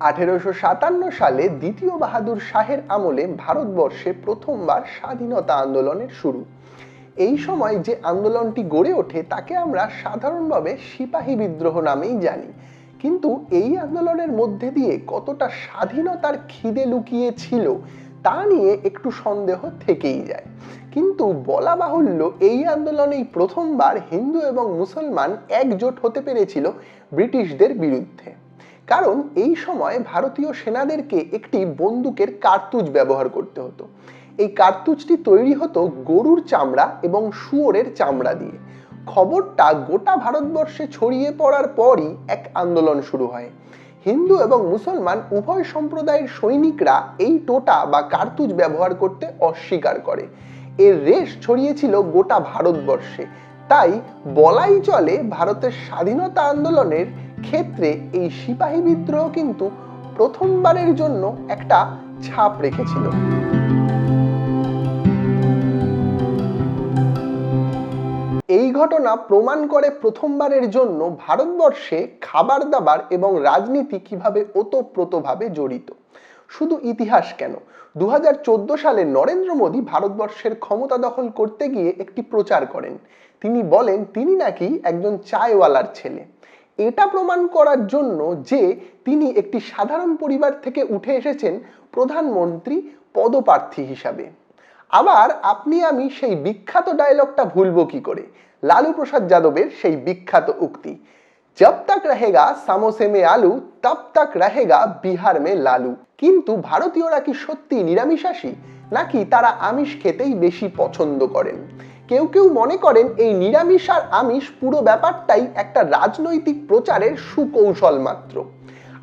আঠেরোশো সাতান্ন সালে দ্বিতীয় বাহাদুর শাহের আমলে ভারতবর্ষে প্রথমবার স্বাধীনতা আন্দোলনের শুরু। এই সময় যে আন্দোলনটি গড়ে ওঠে, তাকে আমরা সাধারণভাবে সিপাহী বিদ্রোহ নামেই জানি। কিন্তু এই আন্দোলনের মধ্যে দিয়ে কতটা স্বাধীনতার খিদে লুকিয়ে ছিল তা নিয়ে একটু সন্দেহ থেকেই যায়। কিন্তু বলা বাহুল্য, এই আন্দোলনেই প্রথমবার হিন্দু এবং মুসলমান একজোট হতে পেরেছিল ব্রিটিশদের বিরুদ্ধে। কারণ এই সময় ভারতীয় সেনাদেরকে একটি বন্দুকের কার্তুজ ব্যবহার করতে হতো। এই কার্তুজটি তৈরি হতো গরুর চামড়া এবং শুয়োরের চামড়া দিয়ে। খবরটা গোটা ভারতবর্ষে ছড়িয়ে পড়ার পরই এক আন্দোলন শুরু হয়। হিন্দু এবং মুসলমান উভয় সম্প্রদায়ের সৈনিকরা এই টোটা বা কার্তুজ ব্যবহার করতে অস্বীকার করে। এর রেশ ছড়িয়েছিল গোটা ভারতবর্ষে। তাই বলাই চলে ভারতের স্বাধীনতা আন্দোলনের ক্ষেত্রে এই সিপাহী বিদ্রোহ কিন্তু প্রথমবারের জন্য একটা ছাপ রেখেছিল। এই ঘটনা প্রমাণ করে প্রথমবারের জন্য ভারতবর্ষে খাবার দাবার এবং রাজনীতি কীভাবে ওতপ্রোতভাবে জড়িত। শুধু ইতিহাস কেন? দু হাজার চোদ্দ সালে নরেন্দ্র মোদী ভারতবর্ষের ক্ষমতা দখল করতে গিয়ে একটি প্রচার করেন। তিনি বলেন, তিনি নাকি একজন চায়ওয়ালার ছেলে। এটা প্রমাণ করার জন্য যে তিনি একটি সাধারণ পরিবার থেকে উঠে এসেছেন প্রধানমন্ত্রী পদপ্রার্থী হিসাবে। আবার আপনি আমি সেই বিখ্যাত ডায়লগটা ভুলবো কি করে? লালু প্রসাদ যাদবের সেই বিখ্যাত উক্তি। জব তক রহেগা, সামোসে মে আলু, তব তক রহেগা, বিহার মে লালু। কিন্তু ভারতীয়রা কি সত্যি নিরামিষাশী? নাকি তারা আমিষ খেতেই বেশি পছন্দ করেন? কেউ কেউ মনে করেন এই নিরামিষ আর আমিষ পুরো ব্যাপারটাই একটা রাজনৈতিক প্রচারের সুকৌশল মাত্র।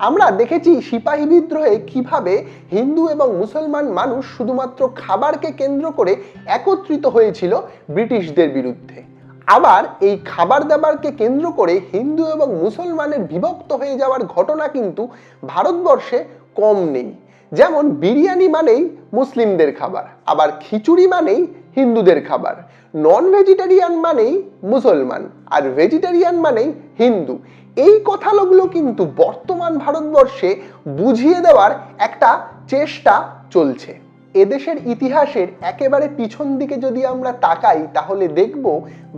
আমরা দেখেছি সিপাহী বিদ্রোহে কীভাবে হিন্দু এবং মুসলমান মানুষ শুধুমাত্র খাবারকে কেন্দ্র করে একত্রিত হয়েছিল ব্রিটিশদের বিরুদ্ধে। আবার এই খাবার দাবারকে কেন্দ্র করে হিন্দু এবং মুসলমানের বিভক্ত হয়ে যাওয়ার ঘটনা কিন্তু ভারতবর্ষে কম নেই। যেমন বিরিয়ানি মানেই মুসলিমদের খাবার, আবার খিচুড়ি মানেই হিন্দুদের খাবার। নন ভেজিটেরিয়ান মানেই মুসলমান আর ভেজিটেরিয়ান মানেই হিন্দু। এই কথাগুলো কিন্তু বর্তমান ভারতবর্ষে বুঝিয়ে দেওয়ার একটা চেষ্টা চলছে। এদেশের ইতিহাসের একেবারে পিছন দিকে যদি আমরা তাকাই, তাহলে দেখব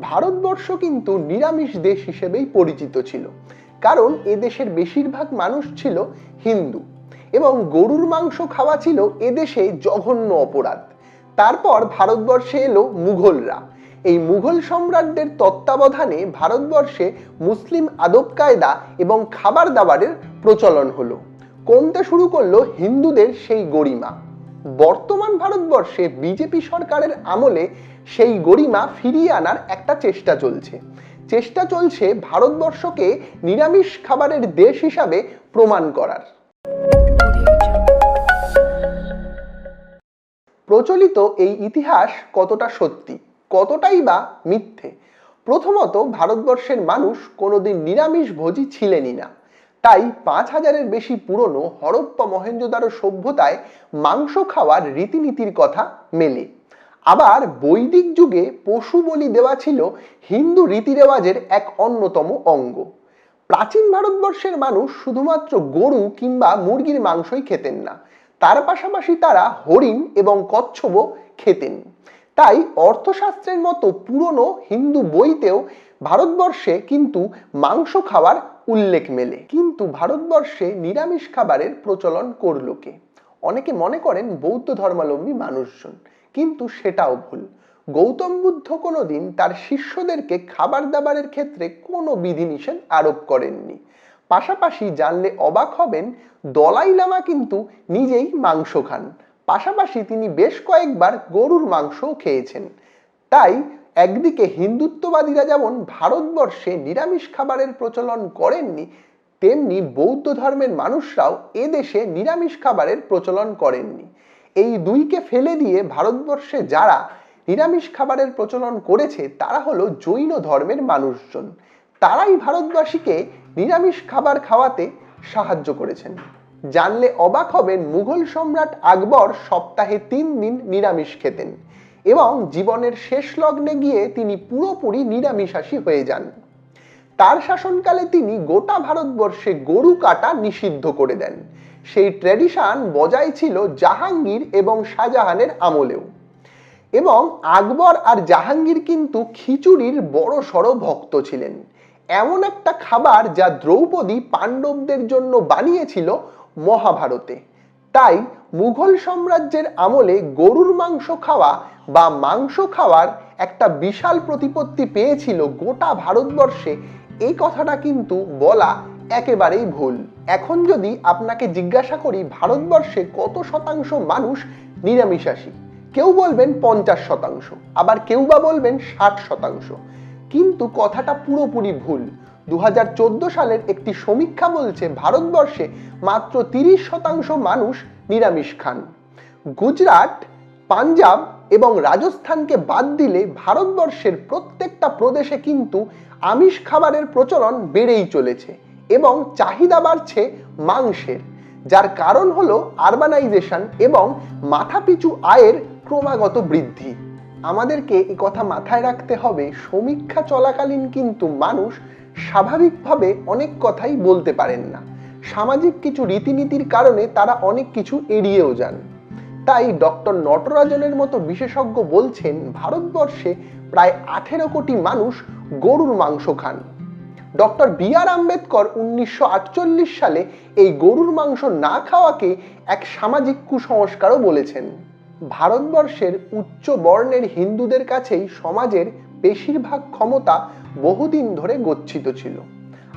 ভারতবর্ষ কিন্তু নিরামিষ দেশ হিসেবেই পরিচিত ছিল। কারণ এদেশের বেশিরভাগ মানুষ ছিল হিন্দু এবং গরুর মাংস খাওয়া ছিল এদেশে জঘন্য অপরাধ। তারপর ভারতবর্ষে এলো মুঘলরা। এই মুঘল সম্রাটদের তত্ত্বাবধানে ভারতবর্ষে মুসলিম আদব কায়দা এবং খাবার দাবারের প্রচলন হলো। কমতে শুরু করল হিন্দুদের সেই গরিমা। বর্তমান ভারতবর্ষে বিজেপি সরকারের আমলে সেই গরিমা ফিরিয়ে আনার একটা চেষ্টা চলছে। চেষ্টা চলছে ভারতবর্ষকে নিরামিষ খাবারের দেশ হিসাবে প্রমাণ করার। প্রচলিত এই ইতিহাস কতটা সত্যি, কতটাই বা মিথ্যে? প্রথমত ভারতবর্ষের মানুষ কোনোদিন নিরামিষ ভোজী ছিলেনই না। তাই পাঁচ হাজারের বেশি পুরনো হরপ্পা মহেঞ্জোদারো সভ্যতায় মাংস খাওয়ার রীতিনীতির কথা মেলে। আবার বৈদিক যুগে পশু বলি দেওয়া ছিল হিন্দু রীতিরেওয়াজের এক অন্যতম অঙ্গ। প্রাচীন ভারতবর্ষের মানুষ শুধুমাত্র গরু কিংবা মুরগির মাংসই খেতেন না। তার পাশাপাশি তারা হরিণ এবং কচ্ছপও খেতেন। তাই অর্থশাস্ত্রের মতো পুরনো হিন্দু বইতেও ভারতবর্ষে কিন্তু মাংস খাওয়ার উল্লেখ মেলে। কিন্তু ভারতবর্ষে নিরামিষ খাবারের প্রচলন করল কে? অনেকে মনে করেন বৌদ্ধ ধর্মাবলম্বী মানুষজন, কিন্তু সেটাও ভুল। গৌতম বুদ্ধ কোনোদিন তার শিষ্যদেরকে খাবার দাবারের ক্ষেত্রে কোনো বিধিনিষেধ আরোপ করেননি। পাশাপাশি জানলে অবাক হবেন, দলাই লামা কিন্তু নিজেই মাংস খান। পাশাপাশি তিনি বেশ কয়েকবার গরুর মাংসও খেয়েছেন। তাই একদিকে হিন্দুত্ববাদীরা যেমন ভারতবর্ষে নিরামিষ খাবারের প্রচলন করেননি, তেমনি বৌদ্ধ ধর্মের মানুষরাও এদেশে নিরামিষ খাবারের প্রচলন করেননি। এই দুইকে ফেলে দিয়ে ভারতবর্ষে যারা নিরামিষ খাবারের প্রচলন করেছে, তারা হলো জৈন ধর্মের মানুষজন। তারাই ভারতবাসীকে নিরামিষ খাবার খাওয়াতে সাহায্য করেছেন। জানলে অবাক হবেন মুঘল সম্রাট আকবর সপ্তাহে তিন দিন নিরামিষ খেতেন এবং জীবনের শেষ লগ্নে গিয়ে তিনি পুরোপুরি নিরামিষাশী হয়ে যান। তার শাসনকালে তিনি গোটা ভারতবর্ষে গরু কাটা নিষিদ্ধ করে দেন। সেই ট্র্যাডিশন বজায় ছিল জাহাঙ্গীর এবং শাহজাহানের আমলেও। এবং আকবর আর জাহাঙ্গীর কিন্তু খিচুড়ির বড় সড়ো ভক্ত ছিলেন। এমন একটা খাবার যা দ্রৌপদী পাণ্ডবদের জন্য বানিয়েছিল মহাভারতে। তাই মুঘল সাম্রাজ্যের আমলে গরুর মাংস খাওয়া বা মাংস খাওয়ার একটা বিশাল প্রতিপত্তি পেয়েছিল গোটা ভারতবর্ষে, এই কথাটা কিন্তু বলা একেবারেই ভুল। এখন যদি আপনাকে জিজ্ঞাসা করি, ভারতবর্ষে কত শতাংশ মানুষ নিরামিষাশী? কেউ বলবেন পঞ্চাশ শতাংশ, আবার কেউ বা বলবেন ষাট শতাংশ। কিন্তু কথাটা পুরোপুরি ভুল। দু হাজার চোদ্দ সালের একটি সমীক্ষা বলছে, ভারতবর্ষে মাত্র তিরিশ শতাংশ মানুষ নিরামিষ খান। গুজরাট, পাঞ্জাব এবং রাজস্থানকে বাদ দিলে ভারতবর্ষের প্রত্যেকটা প্রদেশে কিন্তু আমিষ খাবারের প্রচলন বেড়েই চলেছে এবং চাহিদা বাড়ছে মাংসের, যার কারণ হলো আরবানাইজেশন এবং মাথাপিছু আয়ের ক্রমাগত বৃদ্ধি। আমাদেরকে এই কথা মাথায় রাখতে হবে, সমীক্ষা চলাকালীন কিন্তু মানুষ স্বাভাবিকভাবে অনেক কথাই বলতে পারেন না। সামাজিক কিছু রীতিনীতির কারণে তারা অনেক কিছু এড়িয়েও যান। তাই ডক্টর নটরাজনের মতো বিশেষজ্ঞ বলছেন, ভারতবর্ষে প্রায় আঠেরো কোটি মানুষ গরুর মাংস খান। ডক্টর বি আর আম্বেদকর উনিশশো আটচল্লিশ সালে এই গরুর মাংস না খাওয়াকে এক সামাজিক কুসংস্কারও বলেছেন। ভারতবর্ষের উচ্চ বর্ণের হিন্দুদের কাছেই সমাজের বেশিরভাগ ক্ষমতা বহুদিন ধরে গচ্ছিত ছিল।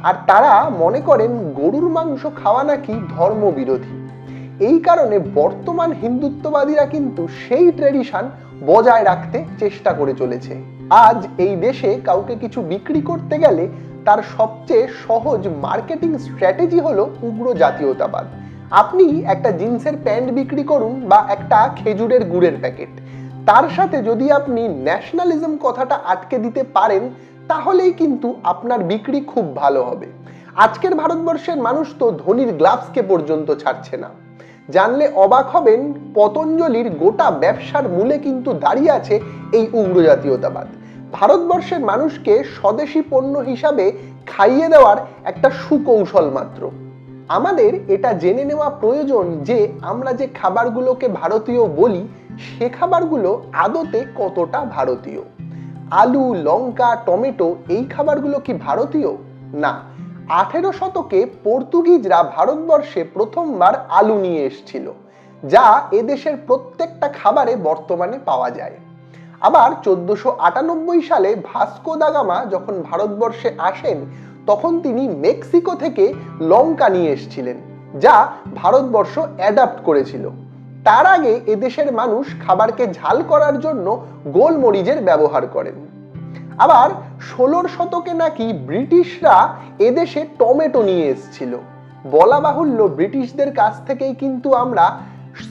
আর তারা মনে করেন গরুর মাংস খাওয়া নাকি ধর্মবিরোধী। এই কারণে বর্তমান হিন্দুত্ববাদীরা কিন্তু সেই ট্রেডিশন বজায় রাখতে চেষ্টা করে চলেছে। আজ এই দেশে কাউকে কিছু বিক্রি করতে গেলে তার সবচেয়ে সহজ মার্কেটিং স্ট্র্যাটেজি হলো উগ্র জাতীয়তাবাদ। আপনি একটা জিন্সের প্যান্ট বিক্রি করুন বা একটা খেজুরের গুড়ের প্যাকেট। তার সাথে যদি আপনি ন্যাশনালিজম কথাটা আটকে দিতে পারেন, তাহলেই কিন্তু আপনার বিক্রি খুব ভালো হবে। আজকের ভারতবর্ষের মানুষ তো ধনির গ্লাভসকে পর্যন্ত ছাড়ছে না। জানলে অবাক হবেন, পতঞ্জলির গোটা ব্যবসার মূলে কিন্তু দাঁড়িয়ে আছে এই উগ্র জাতীয়তাবাদ। ভারতবর্ষের মানুষকে স্বদেশি পণ্য হিসাবে খাইয়ে দেওয়ার একটা সুকৌশল মাত্র। আমাদের এটা জেনে নেওয়া প্রয়োজন যে আমরা যে খাবারগুলোকে ভারতীয় বলি, সে খাবারগুলো আদতে কতটা ভারতীয়? আলু, লঙ্কা, টমেটো, এই খাবারগুলো কি ভারতীয়? না। আঠেরো শতকে পর্তুগিজরা ভারতবর্ষে প্রথমবার আলু নিয়ে এসেছিল, যা এদেশের প্রত্যেকটা খাবারে বর্তমানে পাওয়া যায়। আবার চোদ্দশো আটানব্বই সালে ভাস্কো দা গামা যখন ভারতবর্ষে আসেন তখন তিনি মেক্সিকো থেকে লঙ্কা নিয়ে এসেছিলেন, যা ভারতবর্ষ অ্যাডাপ্ট করেছিল। তার আগে এদেশের মানুষ খাবারকে ঝাল করার জন্য গোলমরিচের ব্যবহার করেন। আবার ষোলোর শতকে নাকি ব্রিটিশরা এদেশে টমেটো নিয়ে এসেছিল। বলা বাহুল্য ব্রিটিশদের কাছ থেকেই কিন্তু আমরা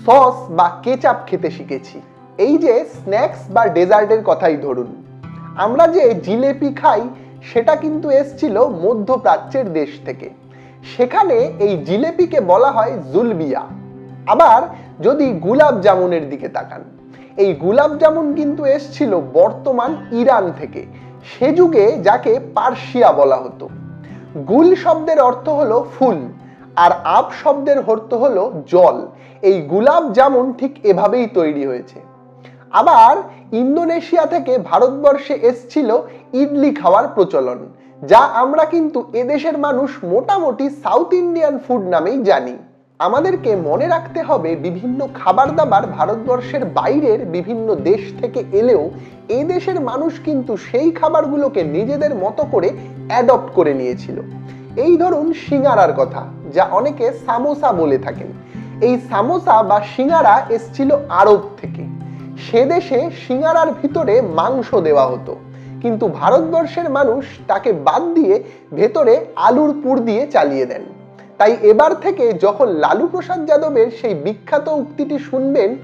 সস বা কেচাপ খেতে শিখেছি। এই যে স্ন্যাক্স বা ডেজার্টের কথাই ধরুন। আমরা যে জিলেপি খাই সেটা কিন্তু এসছিল মধ্যপ্রাচ্যের দেশ থেকে। সেখানে এই জিলেপিকে বলা হয় জুলবিয়া। আবার যদি গুলাব জামুনের দিকে তাকান, এই গুলাব জামুন কিন্তু এসছিল বর্তমান ইরান থেকে। সে যুগে যাকে পার্সিয়া বলা হতো। গুল শব্দের অর্থ হলো ফুল, আর আপ শব্দের অর্থ হলো জল। এই গুলাব জামুন ঠিক এভাবেই তৈরি হয়েছে। আবার ইন্দোনেশিয়া থেকে ভারতবর্ষে এসছিল ইডলি খাওয়ার প্রচলন, যা আমরা কিন্তু এদেশের মানুষ মোটামুটি সাউথ ইন্ডিয়ান ফুড নামেই জানি। আমাদেরকে মনে রাখতে হবে বিভিন্ন খাবার দাবার ভারতবর্ষের বাইরের বিভিন্ন দেশ থেকে এলেও এই দেশের মানুষ কিন্তু সেই খাবারগুলোকে নিজেদের মতো করে অ্যাডপ্ট করে নিয়েছিল। এই ধরুন সিঙ্গারার কথা, যা অনেকে সামোসা বলে থাকেন। এই সামোসা বা সিঙ্গারা এসছিল আরব থেকে। সে দেশে সিঙ্গারার ভিতরে মাংস দেওয়া হতো। কিন্তু ভারতবর্ষের মানুষ তাকে বাদ দিয়ে ভেতরে আলুর পুর দিয়ে চালিয়ে দেন। তাই এবার থেকে যখন লালু প্রসাদ যাদবের সেই বিখ্যাত উক্তিটি শুনবেন,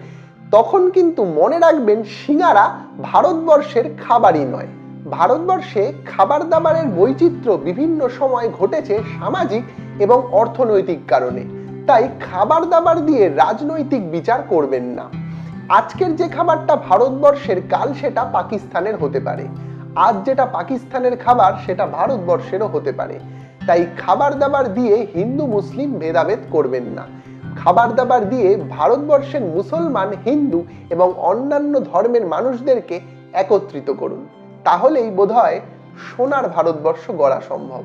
তখন কিন্তু মনে রাখবেন সিঙ্গারা ভারতবর্ষের খাবারই নয়। ভারতবর্ষে খাবার দাবারের বৈচিত্র্য বিভিন্ন সময় ঘটেছে সামাজিক এবং অর্থনৈতিক কারণে। তাই খাবার দাবার দিয়ে রাজনৈতিক বিচার করবেন না। আজকের যে খাবারটা ভারতবর্ষের কাল সেটা পাকিস্তানের হতে পারে। আজ যেটা পাকিস্তানের খাবার, সেটা ভারতবর্ষেরও হতে পারে। তাই খাবার দাবার দিয়ে হিন্দু, মুসলিম ভেদাভেদ করবেন না। খাবার দাবার দিয়ে ভারতবর্ষের মুসলমান, হিন্দু এবং অন্যান্য ধর্মের মানুষদেরকে একত্রিত করুন। তাহলেই বোধহয় সোনার ভারতবর্ষ গড়া সম্ভব।